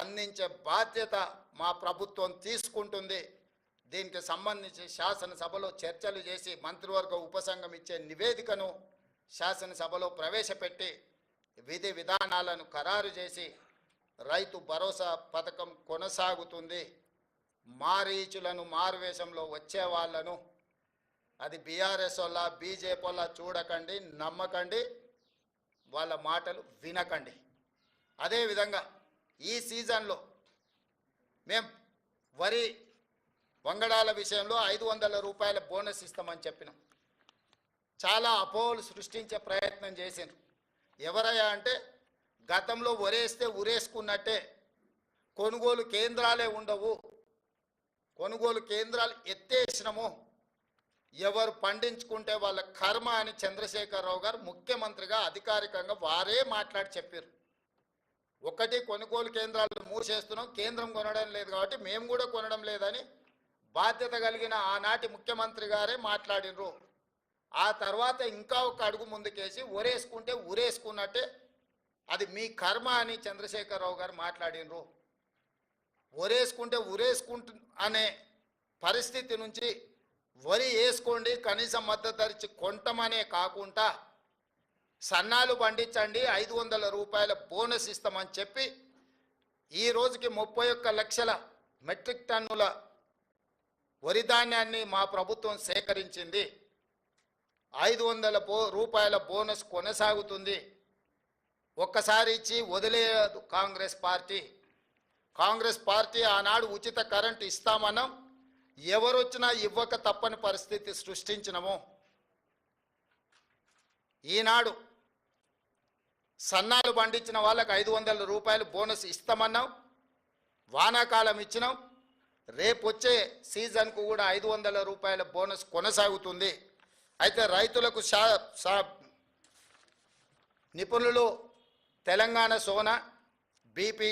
అందించే బాధ్యత మా ప్రభుత్వం తీసుకుంటుంది. దీనికి సంబంధించి శాసనసభలో చర్చలు చేసి మంత్రివర్గ ఉపసంఘం ఇచ్చే నివేదికను శాసనసభలో ప్రవేశపెట్టి విధి విధానాలను ఖరారు చేసి రైతు భరోసా పథకం కొనసాగుతుంది. మారీచులను మారువేషంలో వచ్చే వాళ్ళను అది బీఆర్ఎస్ వల్ల బీజేపీ వల్ల చూడకండి నమ్మకండి వాళ్ళ మాటలు వినకండి. అదేవిధంగా ఈ సీజన్లో మేము వరి వంగడాల విషయంలో ఐదు వందల రూపాయల బోనస్ ఇస్తామని చెప్పినాం. చాలా అపోహలు సృష్టించే ప్రయత్నం చేసిండ్రు. ఎవరయ్యా అంటే గతంలో ఒరేస్తే ఉరేసుకున్నట్టే కొనుగోలు కేంద్రాలే ఉండవు. కొనుగోలు కేంద్రాలు ఎత్తేసినము. ఎవరు పండించుకుంటే వాళ్ళ కర్మ అని చంద్రశేఖరరావు గారు ముఖ్యమంత్రిగా అధికారికంగా వారే మాట్లాడి చెప్పారు ఒకటి కొనుగోలు కేంద్రాలు మూసేస్తున్నాం. కేంద్రం కొనడం లేదు కాబట్టి మేము కూడా కొనడం లేదని బాధ్యత కలిగిన ఆనాటి ముఖ్యమంత్రి గారే మాట్లాడినరు ఆ తర్వాత ఇంకా ఒక అడుగు ముందుకేసి ఉరేసుకుంటే ఉరేసుకున్నట్టే అది మీ కర్మ అని చంద్రశేఖరరావు గారు మాట్లాడినరు ఒరేసుకుంటే ఉరేసుకుంటు అనే పరిస్థితి నుంచి వరి వేసుకోండి కనీసం మద్దతు ధరించి కొంటమనే కాకుండా సన్నాలు పండించండి ఐదు వందల రూపాయల బోనస్ ఇస్తామని చెప్పి ఈ రోజుకి ముప్పై ఒక్క లక్షల మెట్రిక్ టన్నుల వరి ధాన్యాన్ని మా ప్రభుత్వం సేకరించింది. ఐదు వందల బో రూపాయల బోనస్ కొనసాగుతుంది. ఒక్కసారి ఇచ్చి వదిలేయదు కాంగ్రెస్ పార్టీ. కాంగ్రెస్ పార్టీ ఆనాడు ఉచిత కరెంటు ఇస్తామన్నాం. ఎవరొచ్చినా ఇవ్వక తప్పని పరిస్థితి సృష్టించినము. ఈనాడు సన్నాలు పండించిన వాళ్ళకి ఐదు వందల రూపాయలు బోనస్ ఇస్తామన్నాం వానాకాలం ఇచ్చినాం రేపు వచ్చే సీజన్కు కూడా ఐదు వందల రూపాయల బోనస్ కొనసాగుతుంది. అయితే రైతులకు సా సా నిపుణులు తెలంగాణ సోనా బీపీ